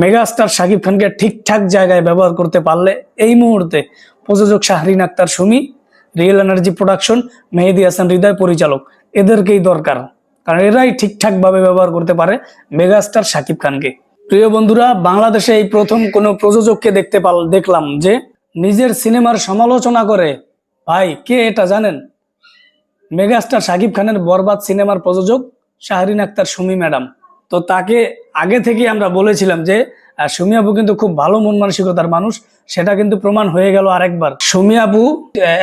Megastar Shakib খানকে ঠিকঠাক জায়গায় ব্যবহার করতে পারলে এই মুহূর্তে প্রযোজক Shahrin Akter Sumi real energy production Mehedi Hasan Hridoy পরিচালক, এদেরকেই দরকার। কারণ এরাই ঠিকঠাক ভাবে ব্যবহার করতে পারে মেগাস্টার শাকিব খানকে। প্রিয় বন্ধুরা, বাংলাদেশে এই প্রথম কোন প্রযোজককে দেখতে পাল, দেখলাম যে নিজের সিনেমার সমালোচনা করে, ভাই, কে এটা জানেন? মেগাস্টার শাকিব খানের বরবাদ সিনেমার প্রযোজক শাহরিন আক্তার সুমি ম্যাডাম। তো তাকে আগে থেকে আমরা বলেছিলাম যে সুমি কিন্তু খুব ভালো মন মানসিকতার মানুষ। সেটা কিন্তু প্রমাণ হয়ে গেল আরেকবার। সুমি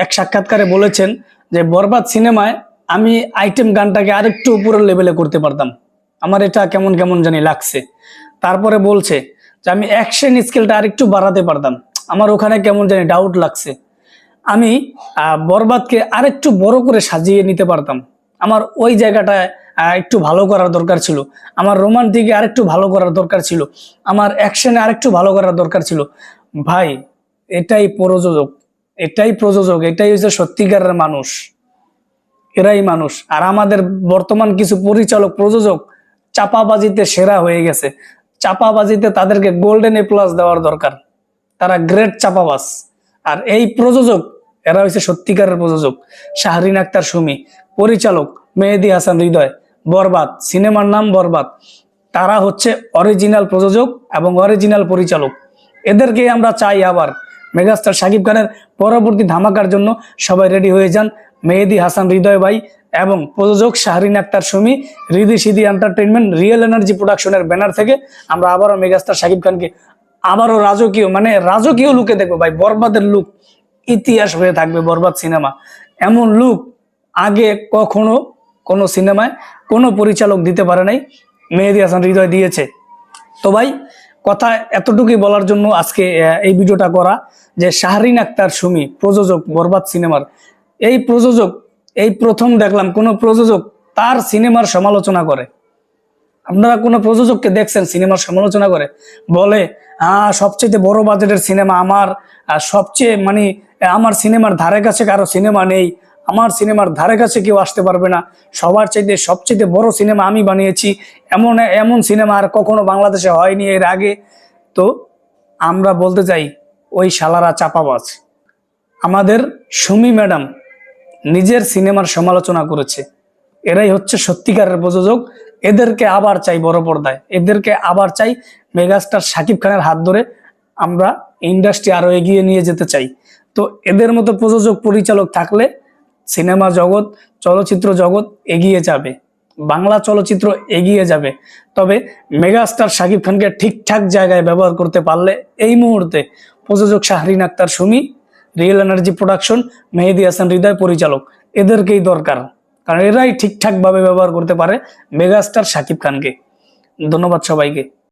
এক সাক্ষাৎকারে বলেছেন যে, বরবাদ সিনেমায় আমি আইটেম গানটাকে আরেকটু উপরের লেভেলে করতে পারতাম। আমার এটা কেমন কেমন জানি লাগছে। তারপরে বলছে যে, আমি অ্যাকশন স্কেলটা আরেকটু বাড়াতে পারতাম। আমার ওখানে কেমন জানি ডাউট লাগছে। আমি বরবাদকে আরেকটু বড় করে সাজিয়ে নিতে পারতাম। আমার ওই জায়গাটায় একটু ভালো করার দরকার ছিল। আমার রোমান্টিকে আরেকটু ভালো করার দরকার ছিল। আমার অ্যাকশনে আরেকটু ভালো করার দরকার ছিল। ভাই, এটাই প্রযোজক। এটাই প্রযোজক। এটাই হচ্ছে সত্যিকারের মানুষ। এরাই মানুষ। আর আমাদের বর্তমান কিছু পরিচালক, প্রযোজক চাপাবাজিতে সেরা হয়ে গেছে। চাপাবাজিতে তাদেরকে গোল্ডেন এ প্লাস দেওয়ার দরকার। তারা গ্রেট চাপাবাজ। আর এই প্রযোজক এরা হচ্ছে সত্যিকারের প্রযোজক। শাহরিন আক্তার সুমি, পরিচালক মেহেদি হাসান হৃদয়, বরবাদ, সিনেমার নাম বরবাদ। তারা হচ্ছে অরিজিনাল প্রযোজক এবং অরিজিনাল পরিচালক। এদেরকে আমরা চাই আবার। মেগাস্টার শাকিব খানের পরবর্তী ধামাকার জন্য সবাই রেডি হয়ে যান মেহেদি হাসান হৃদয় ভাই এবং প্রযোজক Shahrin Akter Sumi Riddhi Siddhi entertainment real energy প্রোডাকশনের ব্যানার থেকে আমরা আবারও মেগাস্টার শাকিব খানকে আবারও রাজকীয় মানে রাজকীয় লুকে দেখব ভাই, বরবাদের লুক। ইতিহাস হয়ে থাকবে, বরবাদ সিনেমা। এমন লুক আগে কখনো কোনো সিনেমায় কোনো পরিচালক দিতে পারে নাই। মেহেদি হাসান হৃদয় দিয়েছে। তো ভাই, কথা এতটুকুই বলার জন্য আজকে এই ভিডিওটা করা যে শাহরিন আক্তার সুমি, প্রযোজক বরবাদ সিনেমার। এই প্রযোজক, এই প্রথম দেখলাম, কোন প্রযোজক তার সিনেমার সমালোচনা করে। আপনারা কোনো প্রযোজককে দেখছেন, সিনেমার সমালোচনা করে? বলে হ্যাঁ সবচেয়ে বড় বাজেটের সিনেমা আমার সবচেয়ে মানে আমার সিনেমার ধারে কাছে কারও সিনেমা নেই, আমার সিনেমার ধারে কাছে কেউ আসতে পারবে না। সবার চাইতে সবচেয়ে বড় সিনেমা আমি বানিয়েছি। এমন এমন সিনেমা আর কখনো বাংলাদেশে হয়নি এর আগে। তো আমরা বলতে চাই, ওই শালারা চাপাবাজ। আমাদের সুমি ম্যাডাম নিজের সিনেমার সমালোচনা করেছে। এরাই হচ্ছে সত্যিকারের প্রযোজক। এদেরকে আবার চাই বড় পর্দায়। এদেরকে আবার চাই মেগাস্টার শাকিব খানের হাত ধরে আমরা ইন্ডাস্ট্রি আরও এগিয়ে নিয়ে যেতে চাই। তো এদের মতো প্রযোজক, পরিচালক থাকলে সিনেমা জগৎ, চলচ্চিত্র জগৎ এগিয়ে যাবে। বাংলা চলচ্চিত্র এগিয়ে যাবে। তবে মেগাস্টার শাকিব খানকে ঠিকঠাক জায়গায় ব্যবহার করতে পারলে এই মুহূর্তে প্রযোজক Shahrin Akter Sumi, real energy production, Mehedi Hasan Hridoy পরিচালক এদেরকেই দরকার। কারণ এরাই ঠিকঠাকভাবে ব্যবহার করতে পারে মেগাস্টার শাকিব খানকে। ধন্যবাদ সবাইকে।